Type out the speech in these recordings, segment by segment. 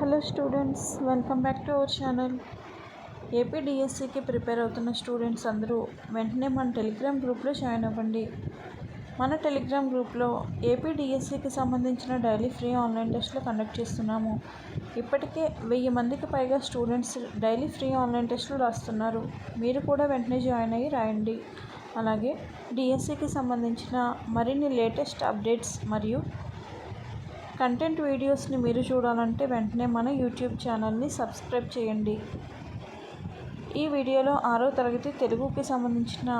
Hello students welcome back to our channel. AP డిఎస్సికి prepare అవుతున్న students అందరూ వెంటనే మన టెలిగ్రామ్ గ్రూప్లో జాయిన్ అవ్వండి. మన టెలిగ్రామ్ గ్రూప్లో ఏపీ డిఎస్సికి సంబంధించిన డైలీ ఫ్రీ ఆన్లైన్ టెస్ట్లు కండక్ట్ చేస్తున్నాము. ఇప్పటికే వెయ్యి మందికి పైగా స్టూడెంట్స్ డైలీ ఫ్రీ ఆన్లైన్ టెస్టులు రాస్తున్నారు. మీరు కూడా వెంటనే జాయిన్ అయ్యి రాయండి. అలాగే డిఎస్సికి సంబంధించిన మరిన్ని లేటెస్ట్ అప్డేట్స్ మరియు కంటెంట్ వీడియోస్ని మీరు చూడాలంటే వెంటనే మన యూట్యూబ్ ఛానల్ని సబ్స్క్రైబ్ చేయండి. ఈ వీడియోలో ఆరో తరగతి తెలుగుకి సంబంధించిన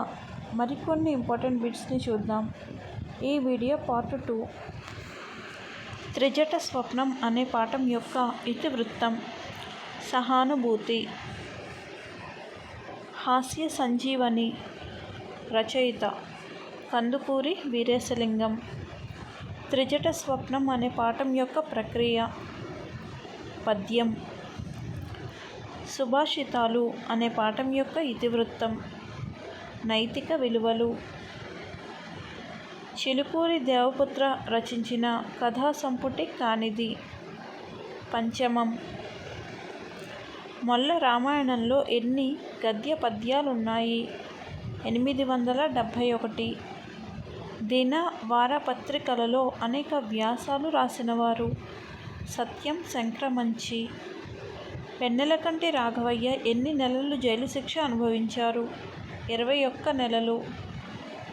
మరికొన్ని ఇంపార్టెంట్ బిట్స్ని చూద్దాం. ఈ వీడియో పార్ట్ టూ. త్రిజట స్వప్నం అనే పాఠం యొక్క ఇతివృత్తం. సహానుభూతి. హాస్య సంజీవని రచయిత కందుకూరి వీరేశలింగం. త్రిజట స్వప్నం అనే పాఠం యొక్క ప్రక్రియ. పద్యం. సుభాషితాలు అనే పాఠం యొక్క ఇతివృత్తం. నైతిక విలువలు. చిలుకూరి దేవపుత్ర రచించిన కథా సంపుటి కానిది. పంచమం. మొల్ల రామాయణంలో ఎన్ని గద్య పద్యాలున్నాయి ఎనిమిది వందల డెబ్భై ఒకటి. దిన వారపత్రికలలో అనేక వ్యాసాలు రాసినవారు. సత్యం సంక్రమంచి వెన్నెలకంటి రాఘవయ్య ఎన్ని నెలలు జైలు శిక్ష అనుభవించారు? ఇరవై ఒక్క నెలలు.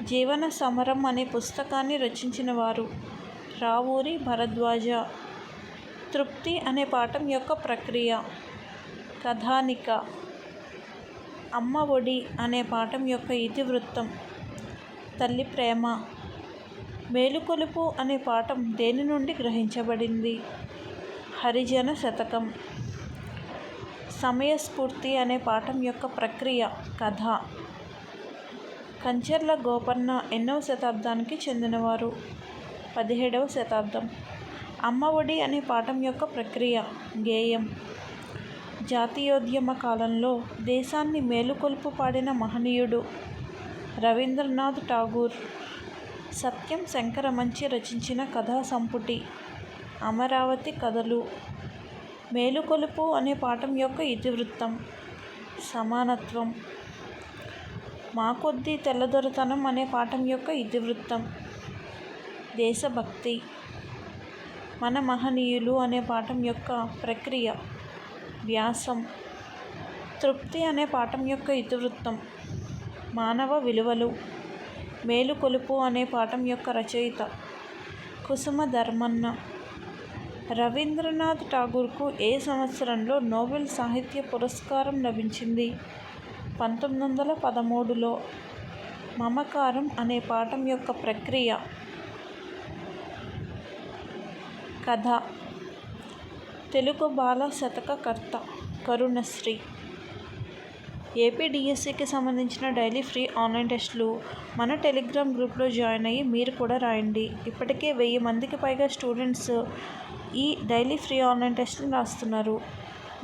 జీవన సమరం అనే పుస్తకాన్ని రచించిన వారు రావూరి భరద్వాజ. తృప్తి అనే పాఠం యొక్క ప్రక్రియ. కథానిక. అమ్మ ఒడి అనే పాఠం యొక్క ఇతివృత్తం. తల్లి ప్రేమ. మేలుకొలుపు అనే పాఠం దేని నుండి గ్రహించబడింది? హరిజన శతకం. సమయస్ఫూర్తి అనే పాఠం యొక్క ప్రక్రియ కథ. కంచర్ల గోపన్న ఎన్నవ శతాబ్దానికి చెందినవారు. పదిహేడవ శతాబ్దం. అమ్మ ఒడి అనే పాఠం యొక్క ప్రక్రియ గేయం. జాతీయోద్యమ కాలంలో దేశాన్ని మేలుకొలుపు పాడిన మహనీయుడు రవీంద్రనాథ్ ఠాగూర్. సత్యం శంకరమంచి రచించిన కథా సంపుటి. అమరావతి కథలు. మేలుకొలుపు అనే పాఠం యొక్క ఇతివృత్తం. సమానత్వం. మా కొద్దీ తెల్లదొరతనం అనే పాఠం యొక్క ఇతివృత్తం. దేశభక్తి. మన మహనీయులు అనే పాఠం యొక్క ప్రక్రియ. వ్యాసం. తృప్తి అనే పాఠం యొక్క ఇతివృత్తం. మానవ విలువలు మేలుకొలుపు అనే పాఠం యొక్క రచయిత కుసుమ ధర్మన్న. రవీంద్రనాథ్ ఠాగూర్కు ఏ సంవత్సరంలో నోబెల్ సాహిత్య పురస్కారం లభించింది? పంతొమ్మిది వందల పదమూడులో మమకారం అనే పాఠం యొక్క ప్రక్రియ. కథ. తెలుగు బాల శతకకర్త కరుణశ్రీ. ఏపీడిఎస్సికి సంబంధించిన డైలీ ఫ్రీ ఆన్లైన్ టెస్టులు మన టెలిగ్రామ్ గ్రూప్లో జాయిన్ అయ్యి మీరు కూడా రాయండి. ఇప్పటికే వెయ్యి మందికి పైగా స్టూడెంట్స్ ఈ డైలీ ఫ్రీ ఆన్లైన్ టెస్టులు రాస్తున్నారు.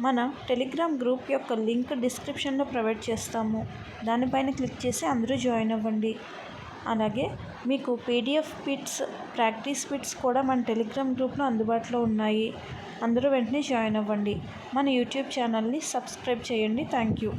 మన టెలిగ్రామ్ గ్రూప్ యొక్క లింక్ డిస్క్రిప్షన్లో ప్రొవైడ్ చేస్తాము. దానిపైన క్లిక్ చేసి అందరూ జాయిన్ అవ్వండి. అలాగే మీకు పీడిఎఫ్ పిట్స్ ప్రాక్టీస్ పిట్స్ కూడా మన టెలిగ్రామ్ గ్రూప్లో అందుబాటులో ఉన్నాయి. అందరూ వెంటనే జాయిన్ అవ్వండి. మన యూట్యూబ్ ఛానల్ని సబ్స్క్రైబ్ చేయండి. Thank you.